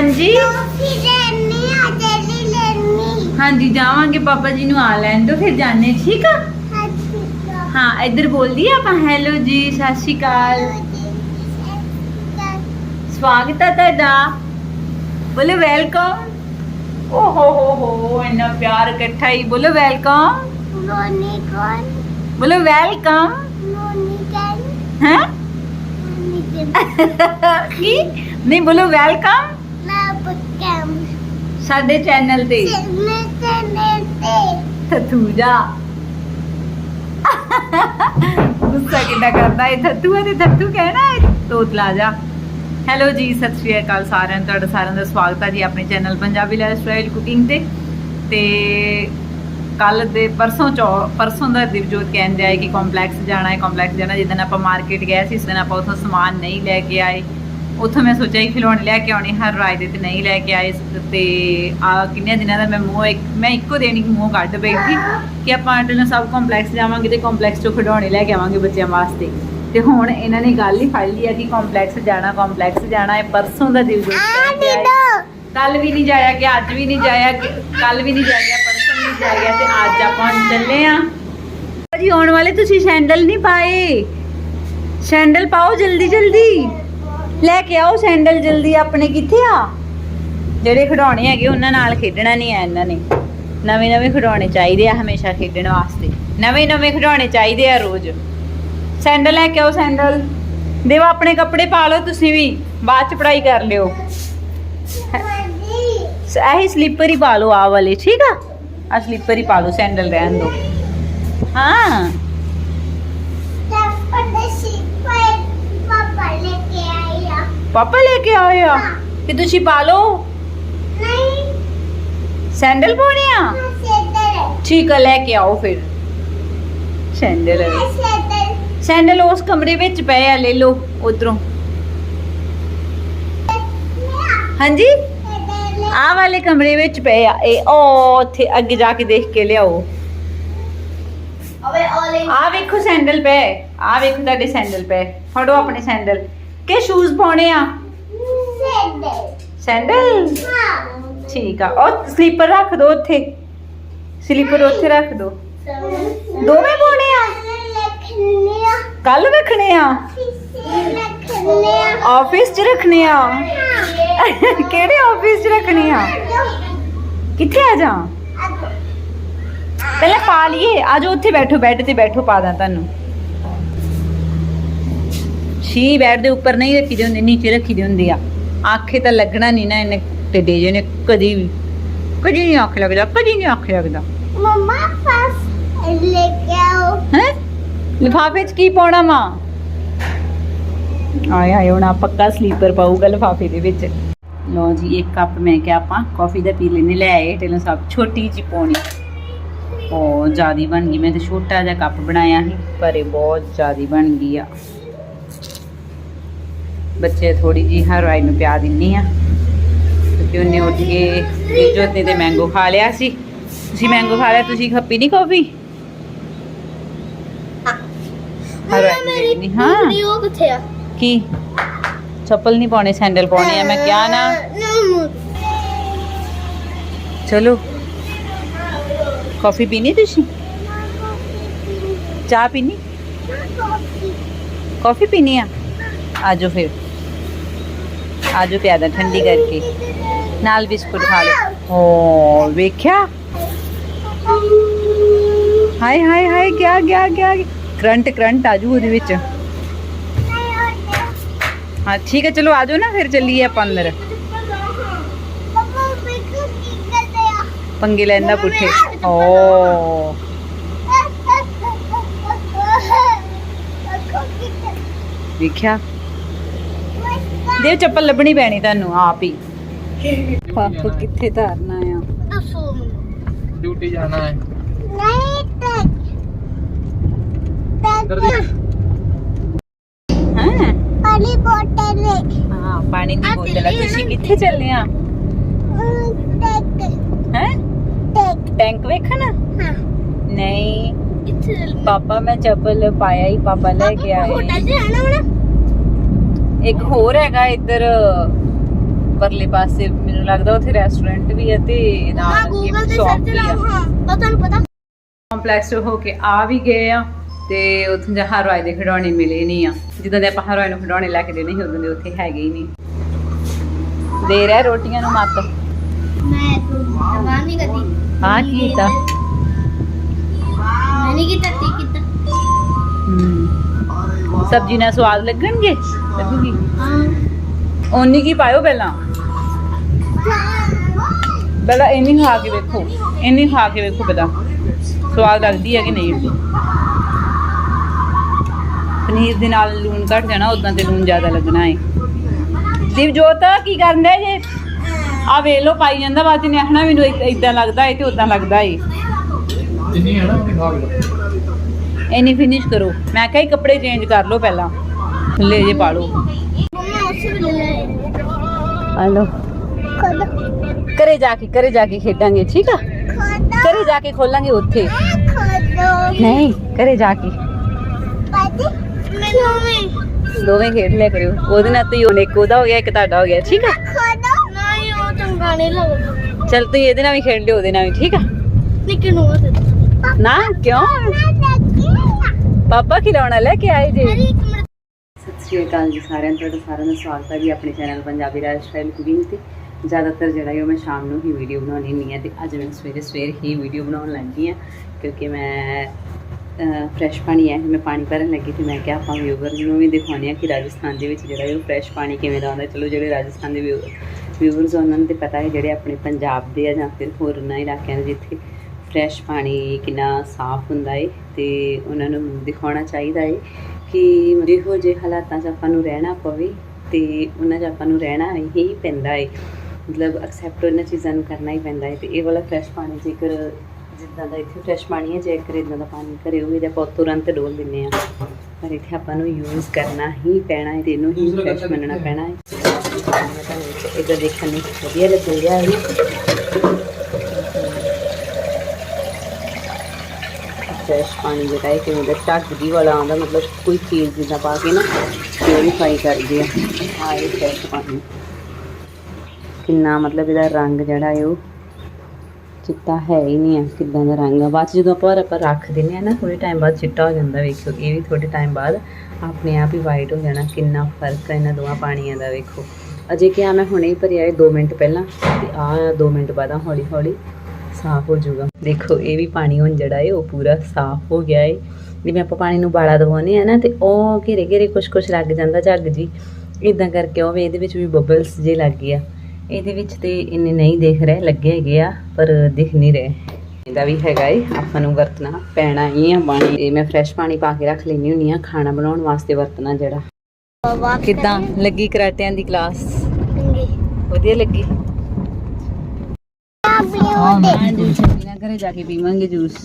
ਹਾਂਜੀ? ਟੋਫੀ ਲੈਣੀ ਆ ਜੈਲੀ ਲੈਣੀ। ਹਾਂਜੀ ਜਾਵਾਂਗੇ ਪਾਪਾ ਜੀ ਨੂੰ ਆ ਲੈਣ ਤੋਂ ਫਿਰ ਜਾਣੇ ਠੀਕ ਆ? ਹਾਂ ਇੱਧਰ ਬੋਲਦੀ ਆਪਾਂ? ਹੈਲੋ ਜੀ ਸਤਿ ਸ਼੍ਰੀ ਅਕਾਲ। ਸਵਾਗਤ ਹੈ ਤੁਹਾਡਾ। ਬੋਲੇ ਵੈਲਕਮ ਓ ਹੋ ਹੋ ਹੋ ਇੰਨਾ ਪਿਆਰ ਇਕੱਠਾ ਹੀ। ਬੋਲੋ ਵੈਲਕਮ ਨੋਨੀ ਕੋਨ ਬੋਲੋ ਵੈਲਕਮ ਨੋਨੀ ਕੈਨ ਹੈ ਕੀ? ਨਹੀਂ ਬੋਲੋ ਵੈਲਕਮ ਸਾਡੇ ਚੈਨਲ ਤੇ। ਮੈਂ ਤੇ ਤੇ ਥੱਥੂ ਜਾ। ਗੁੱਸਾ ਕਿੱਦਾਂ ਕਰਦਾ ਇਹ ਥੱਥੂ ਹੈ ਤੇ ਥੱਥੂ ਕਹਿਣਾ ਹੈ ਤੋਤਲਾ ਜਾ। ਹੈਲੋ ਜੀ, ਸਤਿ ਸ਼੍ਰੀ ਅਕਾਲ ਸਾਰਿਆਂ ਨੂੰ। ਤੁਹਾਡਾ ਸਾਰਿਆਂ ਦਾ ਸਵਾਗਤ ਹੈ ਜੀ ਆਪਣੇ ਚੈਨਲ ਪੰਜਾਬੀ ਲਾਈਫ ਕੁਕਿੰਗ ਤੇ। ਤੇ ਕੱਲ ਦੇ ਪਰਸੋਂ ਚੌ, ਪਰਸੋਂ ਦਾ ਦਿਵਜੋਤ ਕਹਿੰਦੇ ਆਏ ਕਿ ਕੰਪਲੈਕਸ ਜਾਣਾ ਹੈ ਕੰਪਲੈਕਸ ਜਾਣਾ ਜਿੱਦਣ ਆਪਾਂ ਮਾਰਕੀਟ ਗਏ ਸੀ, ਉਸ ਦਿਨ ਆਪਾਂ ਉੱਥੋਂ ਸਮਾਨ ਨਹੀਂ ਲੈ ਕੇ ਆਏ। ਉੱਥੋਂ ਮੈਂ ਸੋਚਿਆ ਕਿ ਖਿਡੌਣੇ ਲੈ ਕੇ ਆਉਣੇ ਹਰ ਰਾਏ ਦੇ ਤੇ ਨਹੀਂ ਲੈ ਕੇ ਆਏ ਤੇ ਆ ਕਿੰਨੇ ਦਿਨਾਂ ਦਾ ਮੈਂ ਮੂੰਹ ਇੱਕ ਮੈਂ ਇੱਕੋ ਦਿਨ ਹੀ ਮੂੰਹ ਕੱਢ ਬੈਠੀ ਕਿ ਆਪਾਂ ਆਂਟਲ ਸਭ ਕੰਪਲੈਕਸ ਜਾਵਾਂਗੇ ਤੇ ਕੰਪਲੈਕਸ ਤੋਂ ਖਿਡੌਣੇ ਲੈ ਕੇ ਆਵਾਂਗੇ ਬੱਚਿਆਂ ਵਾਸਤੇ। ਤੇ ਹੁਣ ਇਹਨਾਂ ਨੇ ਗੱਲ ਹੀ ਫੜ ਲਈ ਆ ਕਿ ਕੰਪਲੈਕਸ ਜਾਣਾ ਕੰਪਲੈਕਸ ਜਾਣਾ ਹੈ ਪਰਸੋਂ ਦਾ ਦੀਦੋ ਕੱਲ ਵੀ ਨਹੀਂ ਜਾਇਆ ਕਿ ਅੱਜ ਵੀ ਨਹੀਂ ਜਾਇਆ ਕੱਲ ਵੀ ਨਹੀਂ ਜਾਇਆ ਪਰਸੋਂ ਵੀ ਨਹੀਂ ਜਾਇਆ ਤੇ ਅੱਜ ਆਪਾਂ ਚੱਲੇ ਆ। ਜੀ ਆਉਣ ਵਾਲੇ ਤੁਸੀਂ ਸੈਂਡਲ ਨਹੀਂ ਪਾਏ। ਸੈਂਡਲ ਪਾਓ ਜਲਦੀ ਜਲਦੀ ਲੈ ਕੇ ਆਓ ਸੈਂਡਲ ਜਲਦੀ, ਆਪਣੇ ਕਿੱਥੇ ਆ? ਜਿਹੜੇ ਖਿਡੌਣੇ ਹੈਗੇ, ਉਹਨਾਂ ਨਾਲ ਖੇਡਣਾ ਨਹੀਂ ਆ ਇਹਨਾਂ ਨੇ। ਨਵੇਂ ਨਵੇਂ ਖਿਡੌਣੇ ਚਾਹੀਦੇ ਆ ਹਮੇਸ਼ਾ ਖੇਡਣ ਵਾਸਤੇ। ਨਵੇਂ ਨਵੇਂ ਖਿਡੌਣੇ ਚਾਹੀਦੇ ਆ ਰੋਜ਼। ਸੈਂਡਲ ਲੈ ਕੇ ਆਓ, ਸੈਂਡਲ। ਦੇਵਾ, ਆਪਣੇ ਕੱਪੜੇ ਪਾ ਲਓ, ਤੁਸੀਂ ਵੀ। ਬਾਅਦ ਚ ਪੜਾਈ ਕਰ ਲਿਓ। ਇਹੀ ਸਲੀਪਰ ਹੀ ਪਾ ਲਓ ਆ ਵਾਲੇ, ਠੀਕ ਆ? ਆ ਸਲੀਪਰ ਹੀ ਪਾ ਲਓ, ਸੈਂਡਲ ਰਹਿਣ ਦਿਓ। ਹਾਂ। ਆਇਆ ਪਾਪਾ ਲੈ ਕੇ ਆਏ ਆ ਕਿ ਤੁਸੀਂ ਪਾ ਲਓ ਨਹੀਂ ਸੈਂਡਲ ਪਾਉਣੇ ਆ ਮੈਂ ਸੇਦਰ ਠੀਕ ਆ ਲੈ ਕੇ ਆਓ ਫਿਰ ਸੈਂਡਲ ਮੈਂ ਸੇਦਰ ਸੈਂਡਲ ਉਸ ਕਮਰੇ ਵਿੱਚ ਪਏ ਆ ਲੈ ਲਓ ਉਧਰੋਂ ਹਾਂਜੀ ਆਹ ਵਾਲੇ ਕਮਰੇ ਵਿੱਚ ਪਏ ਆ ਇਹ ਉਹ ਉੱਥੇ ਅੱਗੇ ਜਾ ਕੇ ਦੇਖ ਕੇ ਲਿਆਓ ਅਵੇ ਔਲੇ ਆ ਵੇਖੋ ਸੈਂਡਲ ਪਏ ਆ ਵੇਖੋ ਤੁਹਾਡੇ ਸੈਂਡਲ ਪਏ ਫੜੋ ਆਪਣੇ ਸੈਂਡਲ ਕਿ ਸ਼ੂਜ਼ ਪਾਉਣੇ ਆ ਸੇਦਰ ਸੈਂਡਲ ਹਾਂ ਠੀਕ ਆ ਉਹ ਸਲੀਪਰ ਰੱਖ ਦੋ ਉੱਥੇ ਸਲੀਪਰ ਉੱਥੇ ਰੱਖ ਦੋ ਦੋਵੇਂ ਪਾਉਣੇ ਆ ਲਖਨਿਆ ਕੱਲ ਰੱਖਣੇ ਆ ਲਖਨਿਆ ਆਫਿਸ 'ਚ ਰੱਖਣੇ ਆ ਕਿਹੜੇ ਆਫਿਸ 'ਚ ਰੱਖਣੇ ਆ ਕਿੱਥੇ ਆ ਜਾ ਪਹਿਲਾਂ ਪਾ ਲਈਏ ਆ ਜਾਓ ਉੱਥੇ ਬੈਠੋ ਬੈੱਡ ਸ਼ੀ ਬੈੱਡ ਦੇ ਉੱਪਰ ਨਹੀਂ ਰੱਖੀ ਦੀ ਹੁੰਦੀ ਨੀਚੇ ਰੱਖੀ ਦੀ ਹੁੰਦੀ ਆ। ਆਖੇ ਤਾਂ ਲੱਗਣਾ ਨਹੀਂ ਨਾ ਇਹਨੇ ਟੇਡੇ ਜਿਹੇ ਨੇ ਕਦੀ ਵੀ। ਕਦੀ ਨਹੀਂ ਅੱਖ ਲੱਗਦਾ ਕਦੀ ਨਹੀਂ ਅੱਖ ਲੱਗਦਾ। ਮਮਾ ਪਾਸ ਲੈ ਕੇ ਆਓ। ਹੈ? ਲਿਫਾਫੇ 'ਚ ਕੀ ਪਾਉਣਾ ਵਾ? ਆਏ ਆਏ ਹੁਣ ਆ ਪੱਕਾ ਸਲੀਪਰ ਪਾਊਗਾ ਲਿਫਾਫੇ ਦੇ ਵਿੱਚ। ਲਓ ਜੀ ਇੱਕ ਕੱਪ ਮੈਂ ਕਿਹਾ ਆਪਾਂ ਕਾਫੀ ਦਾ ਪੀ ਲੈਨੇ ਲੈ ਆਏ ਟੇਲਰ ਸਾਹਿਬ ਛੋਟੀ ਜਿਹੀ ਪਾਉਣੀ। ਉਹ ਜਿਆਦੀ ਬਣ ਗਈ ਮੈਂ ਤੇ ਛੋਟਾ ਜਿਹਾ ਕੱਪ ਬਣਾਇਆ ਸੀ ਪਰ ਇਹ ਬਹੁਤ ਜਿਆਦੀ ਬਣ ਗਈ ਆ। ਬੱਚੇ ਥੋੜੀ ਜੀ ਹਰ ਵਾਰ ਨੂੰ ਪਿਆ ਦਿੰਨੀ ਆ ਕਿਉਂਕਿ ਉਹਨੇ ਉੱਠ ਕੇ ਜੋਤ ਨੇ ਤੇ ਮੈਂਗੋ ਖਾ ਲਿਆ ਸੀ। ਤੁਸੀਂ ਮੈਂਗੋ ਖਾ ਲਿਆ ਤੁਸੀਂ ਖੱਪੀ ਨਹੀਂ ਕਾਫੀ? ਹਰ ਵਾਰ ਨੂੰ ਦੇ ਦਿੰਨੀ ਹਾਂ ਉਹ ਕਿੱਥੇ ਆ? ਕੀ? ਚੱਪਲ ਨਹੀਂ ਪਾਉਣੇ ਸੈਂਡਲ ਪਾਉਣੇ ਆ ਮੈਂ ਕਿਹਾ ਨਾ। ਚਲੋ। ਕਾਫੀ ਪੀਣੀ ਤੁਸੀਂ? ਚਾਹ ਪੀਣੀ? ਕਾਫੀ। ਪੀਣੀ ਆ? ਆਜੋ ਫਿਰ। ਆਜੋ ਪਿਆਦਾ ਠੰਡੀ ਕਰਕੇ। ਨਾਲ ਬਿਸਕੁਟ ਖਾ ਲਓ। ਓ ਵੇਖਿਆ? ਹਾਏ ਹਾਏ ਹਾਏ ਗਿਆ ਗਿਆ ਗਿਆ ਕਰੰਟ ਕਰੰਟ ਆਜੂ ਉਹਦੇ ਵਿੱਚ। ਹਾਂ, ਠੀਕ ਹੈ, ਚਲੋ ਆਜੋ ਨਾ, ਫਿਰ ਚੱਲੀਏ ਆਪਾਂ ਅੰਦਰ। ਪੰਗੇ ਲੈਂਦਾ ਪੁੱਠੇ। ਓ। ਵੇਖਿਆ? ਦੇ ਚੱਪਲ ਲੱਭਣੀ ਪੈਣੀ ਤੁਹਾਨੂੰ ਆਪ ਹੀ। ਪਾਪ ਕਿੱਥੇ ਧਰਨਾ ਆ? ਡਿਊਟੀ ਜਾਣਾ ਹੈ। ਹਾਂ? ਪਾਣੀ ਬੋਤਲ ਲੈ। ਹਾਂ ਪਾਣੀ ਦੀ ਬੋਤਲ ਆ। ਤੁਸੀਂ ਕਿੱਥੇ ਚੱਲੇ ਆ? ਟੈਕ ਹੈ? ਟੈਕ। ਟੈਂਕ ਵੇਖਣ? ਹਾਂ। ਨਹੀਂ। ਇੱਥੇ ਪਾਪਾ ਮੈਂ ਚੱਪਲ ਪਾਇਆ ਹੀ ਪਾਪਾ ਲੈ ਕੇ ਆਏ। ਹੋਟਲ 'ਚ ਆਣਾ ਹੁਣ ਇੱਕ ਹੋਰ ਹੈਗਾ ਇੱਧਰ ਪਰਲੇ ਪਾਸੇ ਮੈਨੂੰ ਲੱਗਦਾ ਉੱਥੇ ਰੈਸਟੋਰੈਂਟ ਵੀ ਹੈ ਤੇ ਨਾਲ ਗੂਗਲ ਤੇ ਸਰਚ ਲਾਉਂ ਹਾਂ। ਤੁਹਾਨੂੰ ਪਤਾ ਕੰਪਲੈਕਸ ਹੋ ਕੇ ਆ ਵੀ ਗਏ ਆ ਤੇ ਉੱਥੇ ਜਹਾਂ ਰੋਏ ਦੇ ਖਿਡੌਣੇ ਮਿਲੇ ਨਹੀਂ ਆ। ਜਿੱਦਾਂ ਦੇ ਆਪਾਂ ਹਰੋਏ ਨੂੰ ਖਿਡੌਣੇ ਲੈ ਕੇ ਦੇਣੇ ਸੀ ਉਦੋਂ ਦੇ ਉੱਥੇ ਹੈਗੇ ਹੀ ਨਹੀਂ। ਦੇ ਰਿਹਾ ਰੋਟੀਆਂ ਨੂੰ ਮੱਤ? ਮੈਂ ਤਵਾਂ ਨਹੀਂ ਕਰਦੀ ਕੀ ਕੀਤਾ? ਮੈਂ ਨਹੀਂ ਕੀਤਾ ਤੀ ਕੀਤਾ। ਸਬਜ਼ੀ ਨਾਲ ਸਵਾਦ ਲੱਗਣਗੇ? ਲੱਗੂਗੀ ਹਾਂ। ਓਨੀ ਕੀ ਪਾਇਓ ਪਹਿਲਾਂ? ਪਹਿਲਾਂ ਇੰਨੀ ਖਾ ਕੇ ਵੇਖੋ ਇੰਨੀ ਖਾ ਕੇ ਵੇਖੋ ਪਹਿਲਾਂ। ਸਵਾਦ ਲੱਗਦੀ ਹੈ ਕਿ ਨਹੀਂ? ਪਨੀਰ ਦੇ ਨਾਲ ਲੂਣ ਘੱਟ ਜਾਣਾ ਉਦਾਂ ਤੇ ਲੂਣ ਜ਼ਿਆਦਾ ਲੱਗਣਾ ਹੈ ਦਿਵਜੋਤ ਕੀ ਕਰਨ ਦੇ ਜੇ? ਆ ਵੇਖ ਲੋ ਪਾਈ ਜਾਂਦਾ ਬਾਅਦ ਨੇ ਆਖਣਾ ਮੈਨੂੰ ਇਦਾਂ ਲੱਗਦਾ ਏ ਤੇ ਉਦਾਂ ਲੱਗਦਾ ਏ। ਜਿੰਨੀ ਹੈ ਨਾ ਖਾ ਇੰਨੀ ਫਿਨਿਸ਼ ਕਰੋ। ਮੈਂ ਕਿਹਾ ਹੀ ਕੱਪੜੇ ਚੇਂਜ ਕਰ ਲਓ ਪਹਿਲਾਂ। ਲੈ ਜੇ ਪਾ ਲਓ। ਮੰਮਾ ਉਸ ਵੀ ਜਾ ਕੇ, ਘਰੇ ਜਾ ਕੇ ਖੇਡਾਂਗੇ, ਠੀਕ ਆ? ਖੋਦ ਜਾ ਕੇ ਖੋਲਾਂਗੇ ਉੱਥੇ। ਨਹੀਂ, ਘਰੇ ਜਾ ਕੇ। ਦੋਵੇਂ ਖੇਡ ਲਿਆ ਕਰਿਓ। ਉਹਦੇ ਨਾਲ ਤੁਸੀਂ ਹੁਣ ਇੱਕ ਹੋ ਗਿਆ, ਇੱਕ ਤੁਹਾਡਾ ਹੋ ਗਿਆ, ਠੀਕ ਆ? ਖੋਦੋ ਨਹੀਂ ਉਹ ਚੰਗਾ ਨਹੀਂ ਲੱਗਦਾ ਚਲ ਤੁਸੀਂ ਇਹਦੇ ਨਾਲ ਵੀ ਖੇਡ ਲਿਓ, ਉਹਦੇ ਨਾਲ ਵੀ, ਠੀਕ ਆ? ਨਿੱਕੇ ਨੂੰ ਨਾ ਕਿਉਂ? ਪਾਪਾ ਖਿਡੌਣਾ ਲੈ ਕੇ ਆਏ ਜੇ। ਸਤਿ ਸ਼੍ਰੀ ਅਕਾਲ ਜੀ ਸਾਰਿਆਂ ਨੂੰ, ਤੁਹਾਡਾ ਸਾਰਿਆਂ ਦਾ ਸਵਾਗਤ ਹੈ ਜੀ ਆਪਣੇ channel Punjabi Raj style cooking ਤੇ। ਜ਼ਿਆਦਾਤਰ ਜਿਹੜਾ ਹੈ ਉਹ ਮੈਂ ਸ਼ਾਮ ਨੂੰ ਹੀ ਵੀਡੀਓ ਬਣਾਉਣੀ ਹੁੰਦੀ ਹੈ ਤੇ ਅੱਜ ਮੈਂ ਸਵੇਰੇ ਸਵੇਰ ਹੀ ਵੀਡੀਓ ਬਣਾਉਣ ਲੱਗੀ ਹਾਂ ਕਿਉਂਕਿ ਮੈਂ ਫਰੈਸ਼ ਪਾਣੀ ਹੈ, ਮੈਂ ਪਾਣੀ ਭਰਨ ਲੱਗੀ ਤੇ ਮੈਂ ਕਿਹਾ ਆਪਾਂ ਵਿਊਵਰ ਨੂੰ ਵੀ ਦਿਖਾਉਂਦੇ ਹਾਂ ਕਿ ਰਾਜਸਥਾਨ ਦੇ ਵਿੱਚ ਜਿਹੜਾ ਹੈ ਉਹ ਫਰੈਸ਼ ਪਾਣੀ ਕਿਵੇਂ ਦਾ ਆਉਂਦਾ। ਚਲੋ ਜਿਹੜੇ ਰਾਜਸਥਾਨ ਦੇ ਵਿਊਵਰਸ ਉਹਨਾਂ ਨੂੰ ਤੇ ਪਤਾ ਹੈ ਜਿਹੜੇ ਆਪਣੇ ਪੰਜਾਬ ਦੇ ਆ ਜਾਂ ਫਿਰ ਹੋਰਨਾਂ ਇਲਾਕਿਆਂ ਦੇ ਜਿੱਥੇ ਫਰੈਸ਼ ਪਾਣੀ ਕਿੰਨਾ ਸਾਫ਼ ਹੁੰਦਾ ਹੈ ਤੇ ਉਹਨਾਂ ਨੂੰ ਦਿਖਾਉਣਾ ਚਾਹੀਦਾ ਹੈ ਕਿ ਜਿਹੋ ਜਿਹੇ ਹਾਲਾਤਾਂ 'ਚ ਆਪਾਂ ਨੂੰ ਰਹਿਣਾ ਪਵੇ ਤੇ ਉਹਨਾਂ 'ਚ ਆਪਾਂ ਨੂੰ ਰਹਿਣਾ ਹੀ ਪੈਂਦਾ ਹੈ ਮਤਲਬ ਐਕਸੈਪਟ ਉਹਨਾਂ ਚੀਜ਼ਾਂ ਨੂੰ ਕਰਨਾ ਹੀ ਪੈਂਦਾ ਹੈ ਤੇ ਇਹ ਵਾਲਾ ਫਰੈਸ਼ ਪਾਣੀ ਜੇਕਰ ਜਿੱਦਾਂ ਦਾ ਇੱਥੇ ਫਰੈਸ਼ ਪਾਣੀ ਹੈ ਜੇਕਰ ਇਦਾਂ ਦਾ ਪਾਣੀ ਘਰੇ ਹੋਵੇ ਤਾਂ ਆਪਾਂ ਤੁਰੰਤ ਡੋਲ ਦਿੰਨੇ ਆ ਪਰ ਇੱਥੇ ਆਪਾਂ ਨੂੰ ਯੂਜ਼ ਕਰਨਾ ਹੀ ਪੈਣਾ ਹੈ ਤੇ ਇਹਨੂੰ ਹੀ ਫਰੈਸ਼ ਮੰਨਣਾ ਪੈਣਾ ਹੈ ਇਹਦਾ ਦੇਖਣ ਨੂੰ ਵਧੀਆ ਲੱਗੇਗਾ ਇਹ ਫਰੈਸ਼ ਪਾਣੀ ਜਿਹੜਾ ਹੈ ਕਿਵੇਂ ਦਾ ਝੱਗਦੀ ਵਾਲਾ ਆਉਂਦਾ, ਮਤਲਬ ਕੋਈ ਚੀਜ਼ ਜਿੱਦਾਂ ਪਾ ਕੇ ਨਾ ਪਿਊਰੀਫਾਈ ਕਰਦੀ ਆ। ਆ ਇਹ ਫਰੈਸ਼ ਪਾਣੀ। ਕਿੰਨਾ ਮਤਲਬ ਇਹਦਾ ਰੰਗ ਜਿਹੜਾ ਹੈ ਉਹ ਚਿੱਟਾ ਹੈ ਹੀ ਨਹੀਂ ਆ ਕਿੱਦਾਂ ਦਾ ਰੰਗ ਆ। ਬਾਅਦ ਜਦੋਂ ਆਪਾਂ ਆਪਾਂ ਰੱਖ ਦਿੰਦੇ ਆ ਨਾ ਥੋੜੇ ਟਾਈਮ ਬਾਅਦ ਚਿੱਟਾ ਹੋ ਜਾਂਦਾ ਵੇਖੋ ਇਹ ਵੀ ਥੋੜੇ ਟਾਈਮ ਬਾਅਦ ਆਪਣੇ ਆਪ ਹੀ ਵਾਈਟ ਹੋ ਜਾਣਾ, ਕਿੰਨਾ ਫ਼ਰਕ ਹੈ ਇਹਨਾਂ ਦੋਵਾਂ ਪਾਣੀਆਂ ਦਾ, ਵੇਖੋ। ਅਜੇ ਕਿ ਆ ਮੈਂ ਹੁਣੇ ਹੀ ਭਰਿਆ ਇਹ 2 ਮਿੰਟ ਪਹਿਲਾਂ, ਤੇ ਆ 2 ਮਿੰਟ ਬਾਅਦ ਹੌਲੀ ਹੌਲੀ ਸਾਫ਼ ਹੋ ਜਾਊਗਾ। ਦੇਖੋ ਇਹ ਵੀ ਪਾਣੀ ਹੁਣ ਜਿਹੜਾ ਹੈ ਉਹ ਪੂਰਾ ਸਾਫ਼ ਹੋ ਗਿਆ ਹੈ ਜਿਵੇਂ ਆਪਾਂ ਪਾਣੀ ਨੂੰ ਬਾਲਾ ਦਵਾਉਂਦੇ ਆ ਨਾ ਤੇ ਉਹ ਘੇਰੇ ਘੇਰੇ ਕੁਛ ਕੁਛ ਲੱਗ ਜਾਂਦਾ ਝੱਗ ਜੀ। ਇਦਾਂ ਕਰਕੇ ਉਹ ਵੀ ਇਹਦੇ ਵਿੱਚ ਵੀ ਬਬਲਸ ਜੇ ਲੱਗ ਗਿਆ। ਇਹਦੇ ਵਿੱਚ ਤੇ ਇੰਨੇ ਨਹੀਂ ਦਿਖ ਰਹੇ ਲੱਗੇ ਹੈਗੇ ਆ ਪਰ ਦਿਖ ਨਹੀਂ ਰਹੇ। ਇਹਦਾ ਵੀ ਹੈਗਾ ਏ ਆਪਾਂ ਨੂੰ ਵਰਤਣਾ ਪੈਣਾ ਹੀ ਆ ਪਾਣੀ। ਤੇ ਮੈਂ ਫਰੈਸ਼ ਪਾਣੀ ਪਾ ਕੇ ਰੱਖ ਲੈਣੀ ਹੁੰਨੀ ਆ ਖਾਣਾ ਬਣਾਉਣ ਵਾਸਤੇ ਵਰਤਣਾ ਜਿਹੜਾ। ਕਿੱਦਾਂ? ਲੱਗੀ ਕਰਾਟਿਆਂ ਦੀ ਕਲਾਸ ਵਧੀਆ ਲੱਗੀ? ਆ ਪੀਓ ਦੇ ਜੂਸ ਪੀਣਾ ਘਰੇ ਜਾ ਕੇ ਪੀਵਾਂਗੇ ਜੂਸ।